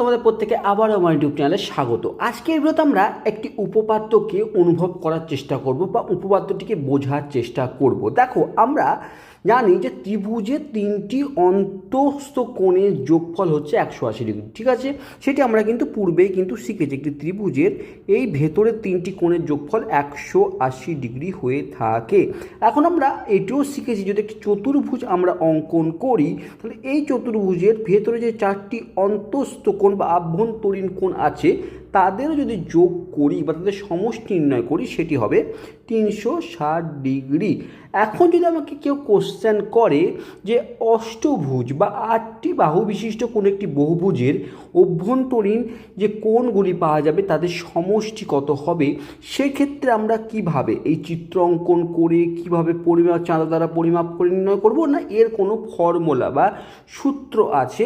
তোমাদের প্রত্যেকে আবার আমার ইউটিউব চ্যানেলে স্বাগত। আজকের ভিডিওতে আমরা একটি উপপাদ্যকে অনুভব করার চেষ্টা করব বা উপপাদ্যটিকে বোঝার চেষ্টা করব। দেখো, আমরা জানি যে ত্রিভুজের তিনটি অন্তস্থ কোণের যোগফল হচ্ছে একশো আশি ডিগ্রি, ঠিক আছে? সেটি আমরা কিন্তু পূর্বেই কিন্তু শিখেছি একটি ত্রিভুজের এই ভেতরের তিনটি কোণের যোগফল একশো আশি ডিগ্রি হয়ে থাকে। এখন আমরা এটিও শিখেছি, যদি একটি চতুর্ভুজ আমরা অঙ্কন করি, তাহলে এই চতুর্ভুজের ভেতরে যে চারটি অন্তস্থ কোণ বা আভ্যন্তরীণ কোণ আছে তাদেরও যদি যোগ করি বা তাদের সমষ্টি নির্ণয় করি, সেটি হবে তিনশো ষাট ডিগ্রি। এখন যদি আমাকে কেউ কোশ্চেন করে যে অষ্টভুজ বা আটটি বাহু বিশিষ্ট কোনো একটি বহুভুজের অভ্যন্তরীণ যে কোণগুলি পাওয়া যাবে, তাদের সমষ্টি কত হবে, সেক্ষেত্রে আমরা কীভাবে এই চিত্র অঙ্কন করে কীভাবে পরিমাপ চাঁদা দ্বারা পরিমাপ করে নির্ণয় করব, না এর কোনো ফর্মুলা বা সূত্র আছে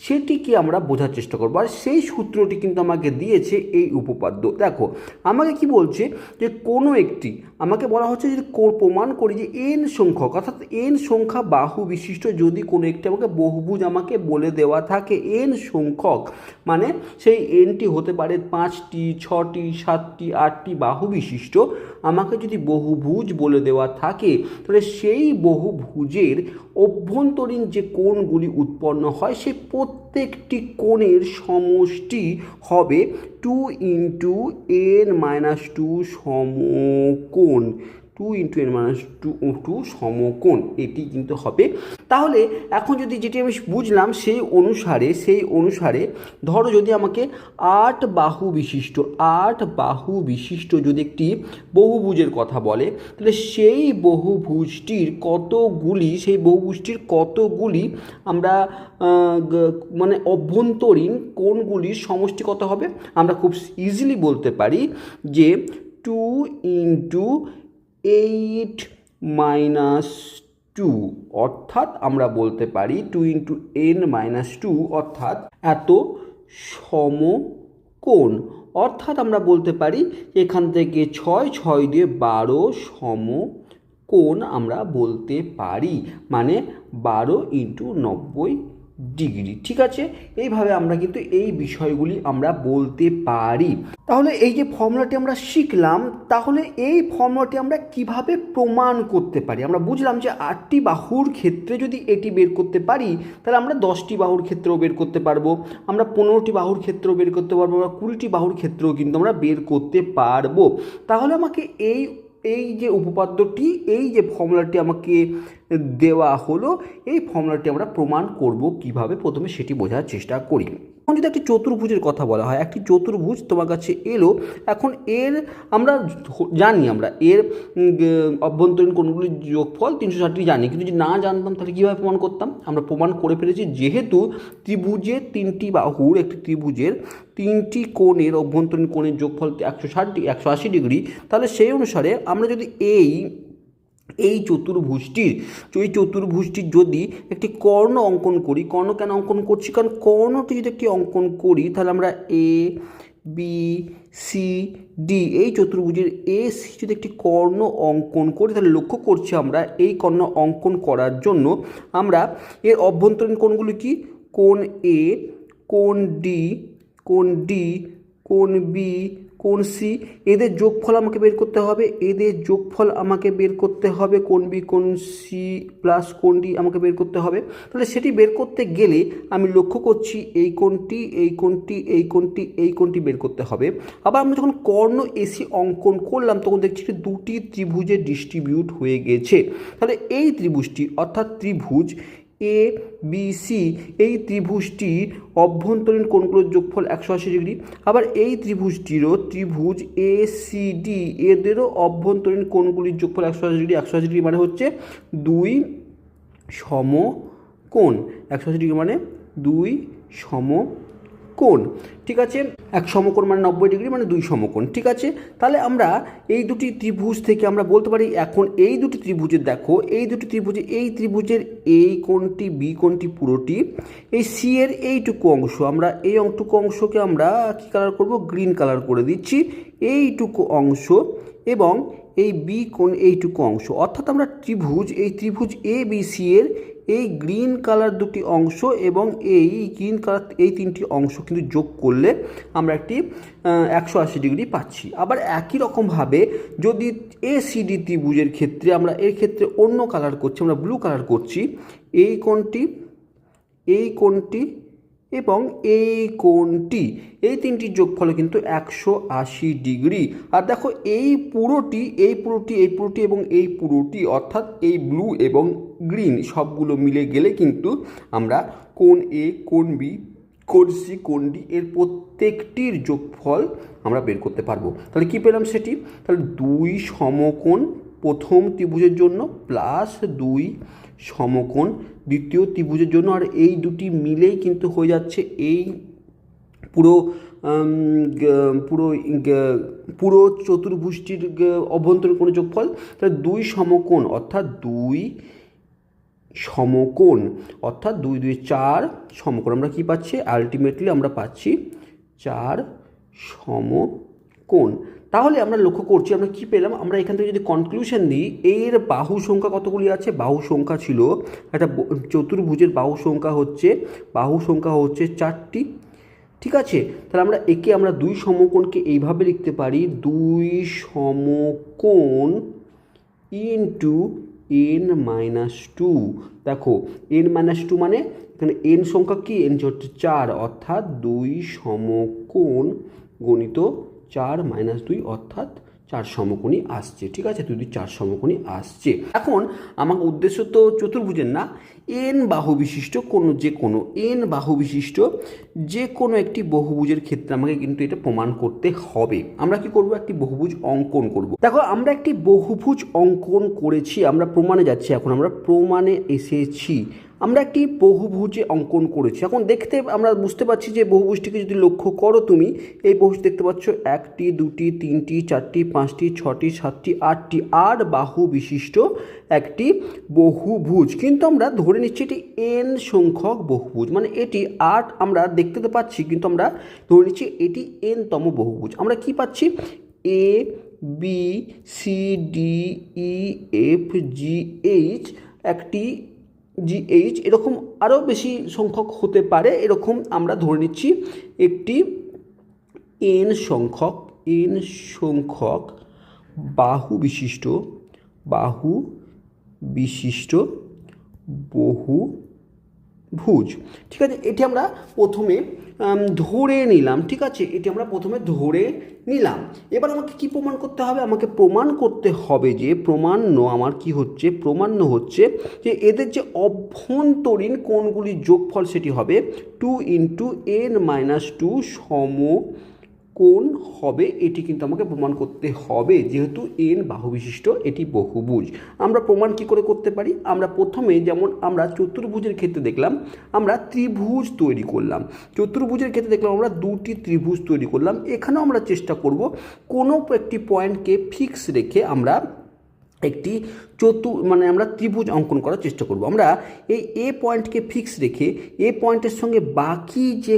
সেটিকে আমরা বোঝার চেষ্টা করব? আর সেই সূত্রটি কিন্তু আমাকে দিয়েছে এই উপপাদ্য। দেখো, আমাকে কি বলছে যে কোনো একটি আমাকে বলা হচ্ছে যদি প্রমাণ করি যে এন সংখ্যক, অর্থাৎ এন সংখ্যা বাহু বিশিষ্ট যদি কোনো একটি আমাকে বহুভুজ আমাকে বলে দেওয়া থাকে এন সংখ্যক মানে সেই এনটি হতে পারে পাঁচটি, ছটি, সাতটি, আটটি বাহু বিশিষ্ট, আমাকে যদি বহুভুজ বলে দেওয়া থাকে, তাহলে সেই বহুভুজের অভ্যন্তরীণ যে কোণগুলি উৎপন্ন হয় সেই প্রত্যেকটি কোণের সমষ্টি হবে two into N minus two সমকোণ। Two into N minus two two সমকোণ, এটি কিন্তু হবে। তাহলে এখন যদি যেটি আমি বুঝলাম, সেই অনুসারে সেই অনুসারে ধরো যদি আমাকে আট বাহু বিশিষ্ট, আট বাহু বিশিষ্ট যদি একটি বহুভুজের কথা বলে, তাহলে সেই বহুভুজটির কতগুলি, সেই বহুভুজটির কতগুলি আমরা মানে অভ্যন্তরীণ কোনগুলির সমষ্টি কত হবে? আমরা খুব ইজিলি বলতে পারি যে two into eight minus two, অর্থাৎ আমরা বলতে পারি two into N minus two, অর্থাৎ এত সমকোণ। অর্থাৎ আমরা বলতে পারি এখান থেকে ছয় ছয় দিয়ে বারো সম কোণ আমরা বলতে পারি। মানে বারো ইন্টু নব্বই ডিগ্রি, ঠিক আছে? এইভাবে আমরা কিন্তু এই বিষয়গুলি আমরা বলতে পারি। তাহলে এই যে ফর্মুলাটি আমরা শিখলাম, তাহলে এই ফর্মুলাটি আমরা কীভাবে প্রমাণ করতে পারি? আমরা বুঝলাম যে আটটি বাহুর ক্ষেত্রে যদি এটি বের করতে পারি, তাহলে আমরা দশটি বাহুর ক্ষেত্রেও বের করতে পারব। আমরা পনেরোটি বাহুর ক্ষেত্রেও বের করতে পারব আমরা কুড়িটি বাহুর ক্ষেত্রেও কিন্তু আমরা বের করতে পারব। তাহলে আমাকে এই এই যে উপপাদ্যটি, এই যে ফর্মুলাটি আমাকে দেওয়া হলো, এই ফর্মুলাটি আমরা প্রমাণ করব কীভাবে প্রথমে সেটি বোঝার চেষ্টা করি। এখন যদি একটি চতুর্ভুজের কথা বলা হয়, একটি চতুর্ভুজ তোমার কাছে এলো, এখন এর আমরা জানি আমরা, এর অভ্যন্তরীণ কোণগুলির যোগফল তিনশো ষাটটি জানি, কিন্তু যদি না জানতাম তাহলে কীভাবে প্রমাণ করতাম? আমরা প্রমাণ করে ফেলেছি যেহেতু ত্রিভুজের তিনটি বাহুর একটি ত্রিভুজের তিনটি কোণের অভ্যন্তরীণ কোণের যোগফল একশো ষাট, একশো আশি ডিগ্রি, তাহলে সেই অনুসারে আমরা যদি এই এই চতুর্ভুজটির এই চতুর্ভুজটির যদি একটি কর্ণ অঙ্কন করি, কর্ণ কেন অঙ্কন করছি? কারণ কর্ণটি যদি একটি অঙ্কন করি, তাহলে আমরা এ বি সি ডি এই চতুর্ভুজের এ সি যদি একটি কর্ণ অঙ্কন করি, তাহলে লক্ষ্য করছি আমরা এই কর্ণ অঙ্কন করার জন্য আমরা এর অভ্যন্তরীণ কোণগুলি কি? কোন এ কোন ডি কোন ডি কোন বি কোণ সি? এদের যোগফল আমাকে বের করতে হবে। এদের যোগফল আমাকে বের করতে হবে কোন বি কোণ সি প্লাস কোণ ডি আমাকে বের করতে হবে। তাহলে সেটি বের করতে গেলে আমি লক্ষ্য করছি এই কোনটি এই কোনটি এই কোনটি এই কোনটি বের করতে হবে। আবার আমরা যখন কর্ণ এসি অঙ্কন করলাম, তখন দেখছি যে দুটি ত্রিভুজে ডিস্ট্রিবিউট হয়ে গেছে। তাহলে এই ত্রিভুজটি, অর্থাৎ ত্রিভুজ এ বি সি এই ত্রিভুজটি অভ্যন্তরীণ কোণগুলোর যোগফল একশো আশি ডিগ্রি। আবার এই ত্রিভুজটিরও ত্রিভুজ এ সি ডি এদেরও অভ্যন্তরীণ কোণগুলির যোগফল একশো আশি ডিগ্রি। একশো আশি ডিগ্রি মানে হচ্ছে দুই সম কোণ একশো আশি ডিগ্রি মানে দুই সম কোণ ঠিক আছে? এক সমকোণ মানে নব্বই ডিগ্রি মানে দুই সমকোণ, ঠিক আছে? তাহলে আমরা এই দুটি ত্রিভুজ থেকে আমরা বলতে পারি, এখন এই দুটি ত্রিভুজের দেখো, এই দুটি ত্রিভুজে, এই ত্রিভুজের এই কোণটি, বি কোণটি পুরোটি, এই সি এর এইটুকু অংশ, আমরা এই অংটুকু অংশকে আমরা কী কালার করব? গ্রিন কালার করে দিচ্ছি, এইটুকু অংশ এবং এই বি কোণ এইটুকু অংশ। অর্থাৎ আমরা ত্রিভুজ, এই ত্রিভুজ এ বি সি এর এই গ্রিন কালার দুটি অংশ এবং এই গ্রিন কালার এই তিনটি অংশ কিন্তু যোগ করলে আমরা একটি একশো আশি ডিগ্রি পাচ্ছি। আবার একই রকমভাবে যদি এ সিডি ত্রিভুজের ক্ষেত্রে আমরা এর ক্ষেত্রে অন্য কালার করছি, আমরা ব্লু কালার করছি, এই কোনটি এই কোণটি এবং এই কোণটি, এই তিনটি যোগফলে কিন্তু একশো আশি ডিগ্রি। আর দেখো, এই পুরোটি এই পুরোটি এই পুরোটি এবং এই পুরোটি, অর্থাৎ এই ব্লু এবং গ্রিন সবগুলো মিলে গেলে কিন্তু আমরা কোন এ কোন বি, কোণ সি, কোণ ডি এর প্রত্যেকটির যোগফল আমরা বের করতে পারব। তাহলে কী পেলাম সেটি? তাহলে দুই সমকোণ প্রথম ত্রিভুজের জন্য প্লাস দুই সমকোণ, দ্বিতীয় ত্রিভুজের জন্য, আর এই দুটি মিলেই কিন্তু হয়ে যাচ্ছে এই পুরো পুরো পুরো চতুর্ভুজটির, গ- অভ্যন্তরীণ কোনো যোগফল। তাহলে দুই সমকোণ, অর্থাৎ দুই সমকোণ, অর্থাৎ দুই দুই, চার সমকোণ। আমরা কি পাচ্ছি? আলটিমেটলি আমরা পাচ্ছি চার সমকোণ। তাহলে আমরা লক্ষ্য করছি, আমরা কি পেলাম? আমরা এখান থেকে যদি কনক্লুশন দিই, এর বাহু সংখ্যা কতগুলি আছে? বাহু সংখ্যা ছিল, একটা চতুর্ভুজের বাহু সংখ্যা হচ্ছে, বাহু সংখ্যা হচ্ছে চারটি। ঠিক আছে? তাহলে আমরা একে আমরা দুই সমকোণকে এইভাবে লিখতে পারি, দুই সমকোণ ইন্টু এন মাইনাস টু দেখো এন মাইনাস টু মানে এখানে এন সংখ্যা কি? এন হচ্ছে চার, অর্থাৎ দুই সমকোণ গণিত চার মাইনাস দুই অর্থাৎ চার সমকোণী আসছে, ঠিক আছে? দুই চার সমকোণী আসছে। এখন আমার উদ্দেশ্য তো চতুর্ভুজের না এন বাহু বিশিষ্ট কোনো যে কোনো এন বাহু বিশিষ্ট যে কোনো একটি বহুভুজের ক্ষেত্রে আমাকে কিন্তু এটা প্রমাণ করতে হবে। আমরা কি করব? একটি বহুভুজ অঙ্কন করব। দেখো, আমরা একটি বহুভুজ অঙ্কন করেছি, আমরা প্রমাণে যাচ্ছি, এখন আমরা প্রমাণে এসেছি। আমরা একটি বহুভুজে অঙ্কন করেছি। এখন দেখতে আমরা বুঝতে পারছি যে বহুভুজটিকে যদি লক্ষ্য করো তুমি, এই বহুভুজ দেখতে পাচ্ছ একটি, দুটি, তিনটি, চারটি, পাঁচটি, ছটি, সাতটি, আটটি আট বাহু বিশিষ্ট একটি বহুভুজ। কিন্তু আমরা ধরে নিচ্ছি এটি এন সংখ্যক বহুভুজ। মানে এটি আট আমরা দেখতে তো পাচ্ছি, কিন্তু আমরা ধরে নিচ্ছি এটি এন তম বহুভুজ। আমরা কি পাচ্ছি? A B C D E F G H একটি জিএইচ এরকম আরও বেশি সংখ্যক হতে পারে। এরকম আমরা ধরে নিচ্ছি একটি এন সংখ্যক এন সংখ্যক বাহু বিশিষ্ট বাহু বিশিষ্ট, বহু ভুজ। ঠিক আছে, এটি আমরা প্রথমে ধরে নিলাম, ঠিক আছে? এটি আমরা প্রথমে ধরে নিলাম। এবার আমাকে কি প্রমাণ করতে হবে? আমাকে প্রমাণ করতে হবে যে, প্রমাণ্য আমার কি হচ্ছে? প্রমাণ্য হচ্ছে যে, এদের যে অভ্যন্তরীণ কোণগুলির যোগফল সেটি হবে two into N minus two সম কোণ হবে, এটি কিন্তু আমাকে প্রমাণ করতে হবে, যেহেতু এন বাহু বিশিষ্ট এটি বহুভুজ। আমরা প্রমাণ কি করে করতে পারি? আমরা প্রথমে যেমন আমরা চতুর্ভুজের ক্ষেত্রে দেখলাম, আমরা ত্রিভুজ তৈরি করলাম। চতুর্ভুজের ক্ষেত্রে দেখলাম আমরা দুটি ত্রিভুজ তৈরি করলাম। এখানেও আমরা চেষ্টা করব, কোনো একটি পয়েন্টকে ফিক্স রেখে আমরা একটি চতু মানে আমরা ত্রিভুজ অঙ্কন করার চেষ্টা করব। আমরা এই এ পয়েন্টকে ফিক্স রেখে এ পয়েন্টের সঙ্গে বাকি যে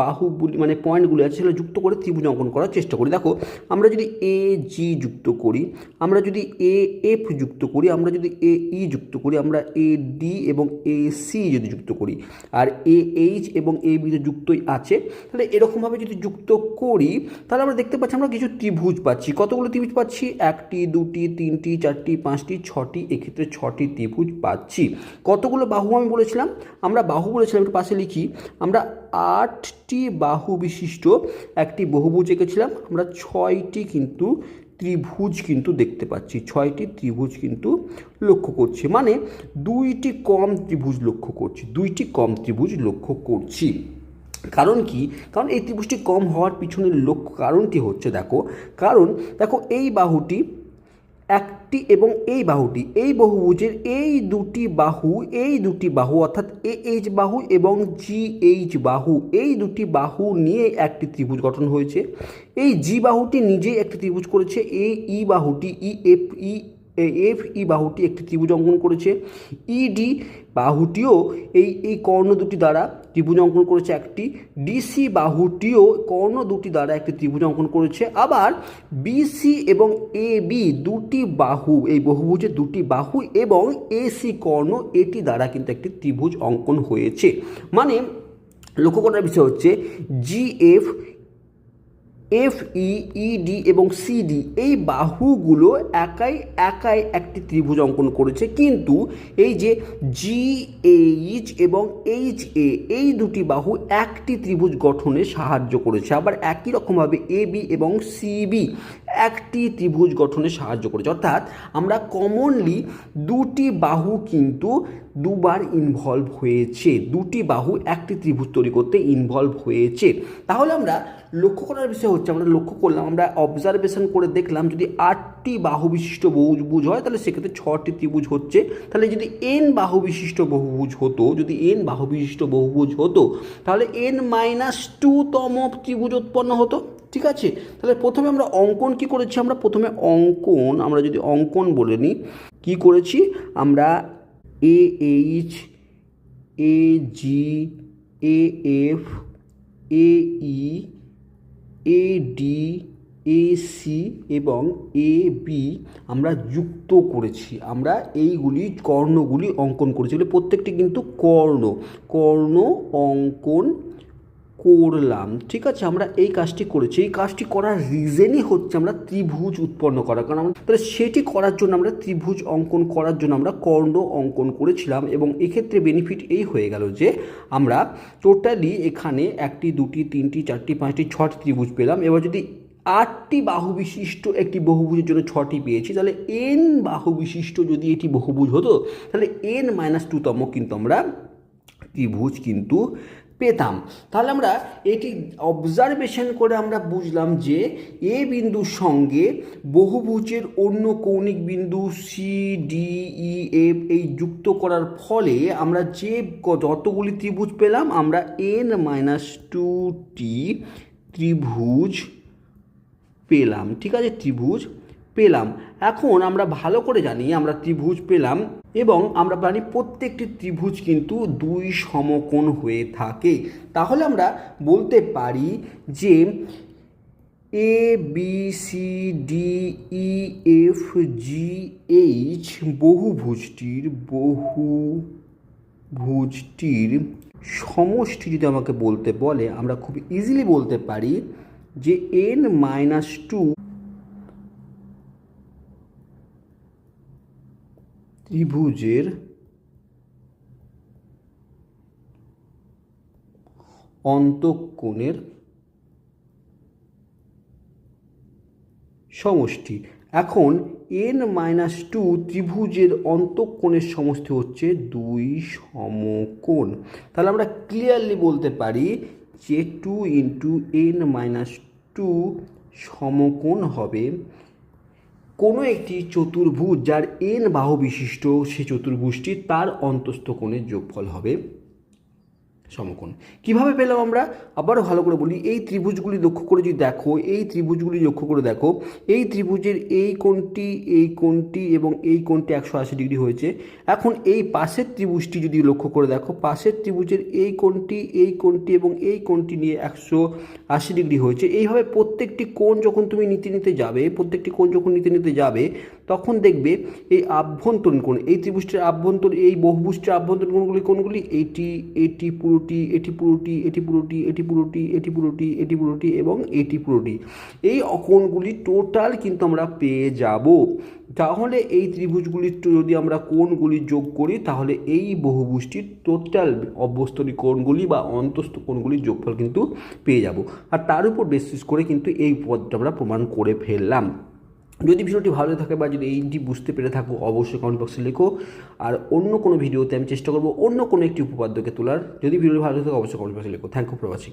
বাহুগুলি মানে পয়েন্টগুলি আছে সেগুলো যুক্ত করে ত্রিভুজ অঙ্কন করার চেষ্টা করি। দেখো, আমরা যদি এ জি যুক্ত করি, আমরা যদি এ এফ যুক্ত করি, আমরা যদি এ ই যুক্ত করি, আমরা এ ডি এবং এ সি যদি যুক্ত করি, আর এ এইচ এবং এ বি তো যুক্তই আছে, তাহলে এরকমভাবে যদি যুক্ত করি, তাহলে আমরা দেখতে পাচ্ছি আমরা কিছু ত্রিভুজ পাচ্ছি। কতগুলো ত্রিভুজ পাচ্ছি? একটি, দুটি, তিনটি, চারটি, পাঁচটি ছটি, এক্ষেত্রে ছটি ত্রিভুজ পাচ্ছি। কতগুলো বাহু আমি বলেছিলাম? আমরা বাহু বলেছিলাম, একটু পাশে লিখি। আমরা আটটি বাহু বিশিষ্ট একটি বহুভুজ এঁকেছিলাম। আমরা ছয়টি কিন্তু ত্রিভুজ কিন্তু দেখতে পাচ্ছি। ছয়টি ত্রিভুজ কিন্তু লক্ষ্য করছি। মানে দুইটি কম ত্রিভুজ লক্ষ্য করছি। দুইটি কম ত্রিভুজ লক্ষ্য করছি। কারণ কি? কারণ এই ত্রিভুজটি কম হওয়ার পিছনের লক্ষ্য কারণটি হচ্ছে, দেখো, কারণ, দেখো, এই বাহুটি একটি এবং এই বাহুটি, এই বহুভুজের এই দুটি বাহু, এই দুটি বাহু, অর্থাৎ এ এইচ বাহু এবং জি এইচ বাহু, এই দুটি বাহু নিয়ে একটি ত্রিভুজ গঠন হয়েছে। এই জি বাহুটি নিজেই একটি ত্রিভুজ করেছে, এই ই বাহুটি E F E F, E বাহুটি একটি ত্রিভুজ অঙ্কন করেছে। ইডি বাহুটিও এই এই কর্ণ দুটি দ্বারা ত্রিভুজ অঙ্কন করেছে একটি। ডিসি বাহুটিও কর্ণ দুটি দ্বারা একটি ত্রিভুজ অঙ্কন করেছে। আবার বিসি এবং এ, বি দুটি বাহু, এই বহুভুজের দুটি বাহু এবং এসি কর্ণ এটি দ্বারা কিন্তু একটি ত্রিভুজ অঙ্কন হয়েছে। মানে লক্ষ্য করার বিষয় হচ্ছে, জি এফ ই ইডি এবং সিডি এই বাহুগুলো একাই একাই একটি ত্রিভুজ অঙ্কন করেছে। কিন্তু এই যে জি এইচ এবং এইচ এ এই দুটি বাহু একটি ত্রিভুজ গঠনে সাহায্য করেছে। আবার একই রকমভাবে এ বি এবং সিবি একটি ত্রিভুজ গঠনে সাহায্য করেছে। অর্থাৎ আমরা কমনলি দুটি বাহু কিন্তু দুবার ইনভলভ হয়েছে। দুটি বাহু একটি ত্রিভুজ তৈরি করতে ইনভলভ হয়েছে। তাহলে আমরা লক্ষ্য করার বিষয় হচ্ছে, আমরা লক্ষ্য করলাম, আমরা অবজারভেশন করে দেখলাম, যদি আটটি বাহু বিশিষ্ট বহুভুজ হয়, তাহলে সেক্ষেত্রে ছটি ত্রিভুজ হচ্ছে। তাহলে যদি এন বাহু বিশিষ্ট বহুভুজ হতো, যদি এন বাহু বিশিষ্ট বহুভুজ হতো, তাহলে এন মাইনাস টুতম ত্রিভুজ উৎপন্ন হতো। ঠিক আছে? তাহলে প্রথমে আমরা অঙ্কন কি করেছি? আমরা প্রথমে অঙ্কন, আমরা যদি অঙ্কন বলে নিই, কী করেছি? আমরা A H A G A F A E A D A C এবং এ বি আমরা যুক্ত করেছি। আমরা এইগুলি কর্ণগুলি অঙ্কন করেছি প্রত্যেকটি কিন্তু কর্ণ। কর্ণ, অঙ্কন করলাম। ঠিক আছে, আমরা এই কাজটি করেছি। এই কাজটি করার রিজনই হচ্ছে আমরা ত্রিভুজ উৎপন্ন করা কারণ আমরা তাহলে সেটি করার জন্য আমরা ত্রিভুজ অঙ্কন করার জন্য আমরা কর্ণ অঙ্কন করেছিলাম এবং এক্ষেত্রে বেনিফিট এই হয়ে গেল যে আমরা টোটালি এখানে একটি, দুটি, তিনটি, চারটি, পাঁচটি, ছটি ত্রিভুজ পেলাম। এবার যদি আটটি বাহু বিশিষ্ট একটি বহুভুজের জন্য ছটি পেয়েছি, তাহলে এন বাহু বিশিষ্ট যদি এটি বহুভুজ হতো, তাহলে এন মাইনাস টুতম কিন্তু আমরা ত্রিভুজ কিন্তু পেতাম। তাহলে আমরা এটি অবজারভেশন করে আমরা বুঝলাম যে এ বিন্দুর সঙ্গে বহুভুজের অন্য কৌণিক বিন্দু সি ডি ই এফ এই যুক্ত করার ফলে আমরা যে যতগুলি ত্রিভুজ পেলাম, আমরা এন মাইনাস টু টি ত্রিভুজ পেলাম। ঠিক আছে? ত্রিভুজ পেলাম। এখন আমরা ভালো করে জানি, আমরা ত্রিভুজ পেলাম এবং আমরা জানি প্রত্যেকটি ত্রিভুজ কিন্তু দুই সমকোণ হয়ে থাকে। তাহলে আমরা বলতে পারি যে A B C D E F G H বহুভুজটির বহু ভুজটির সমষ্টি যদি আমাকে বলতে বলে, আমরা খুব ইজিলি বলতে পারি যে এন মাইনাস টু ত্রিভুজের অন্তঃকোণের সমষ্টি। এখন এন মাইনাস টু ত্রিভুজের অন্তঃকোণের সমষ্টি হচ্ছে দুই সমকোণ। তাহলে আমরা ক্লিয়ারলি বলতে পারি যে two into N minus two সমকোণ হবে। কোনো একটি চতুর্ভুজ যার এন বাহু বিশিষ্ট সেই চতুর্ভুজটি তার অন্তস্থ কোণের যোগফল হবে। সমকোণ। কীভাবে পেলাম আমরা? আবারও ভালো করে বলি, এই ত্রিভুজগুলি লক্ষ্য করে যদি দেখো, এই ত্রিভুজগুলি লক্ষ্য করে দেখো, এই ত্রিভুজের এই কোণটি এই কোণটি এবং এই কোণটি একশো আশি ডিগ্রি হয়েছে। এখন এই পাশের ত্রিভুজটি যদি লক্ষ্য করে দেখো, পাশের ত্রিভুজের এই কোণটি এই কোণটি এবং এই কোণটি নিয়ে একশো আশি ডিগ্রি হয়েছে। এইভাবে প্রত্যেকটি কোণ যখন তুমি নিতে নিতে যাবে, প্রত্যেকটি কোণ যখন নিতে নিতে যাবে তখন দেখবে এই আভ্যন্তরীণ কোণ, এই ত্রিভুজটির আভ্যন্তর এই বহুভুজটির আভ্যন্তরীণ কোণগুলি কোণগুলি এটি এটি পুরোটি এটি পুরোটি এটি পুরোটি এটি পুরোটি এটি পুরোটি এটি পুরোটি এবং এটি পুরোটি। এই কোণগুলি টোটাল কিন্তু আমরা পেয়ে যাব। তাহলে এই ত্রিভুজগুলির যদি আমরা কোণগুলি যোগ করি, তাহলে এই বহুভুজটির টোটাল অভ্যস্তরী কোণগুলি বা অন্তস্থ কোণগুলির যোগফল কিন্তু পেয়ে যাব। আর তার উপর বেসিস করে কিন্তু এই পদটা আমরা প্রমাণ করে ফেললাম। যদি ভিডিওটি ভালো থাকে বা যদি এইটি বুঝতে পেরে থাকো, অবশ্যই কমেন্ট বক্সে লেখো। আর অন্য কোনো ভিডিওতে আমি চেষ্টা করব অন্য কোনো একটি উপপাদ্যকে তোলার। যদি ভিডিওটি ভালো থাকে, অবশ্যই কমেন্ট বক্সে লেখো। Thank you for watching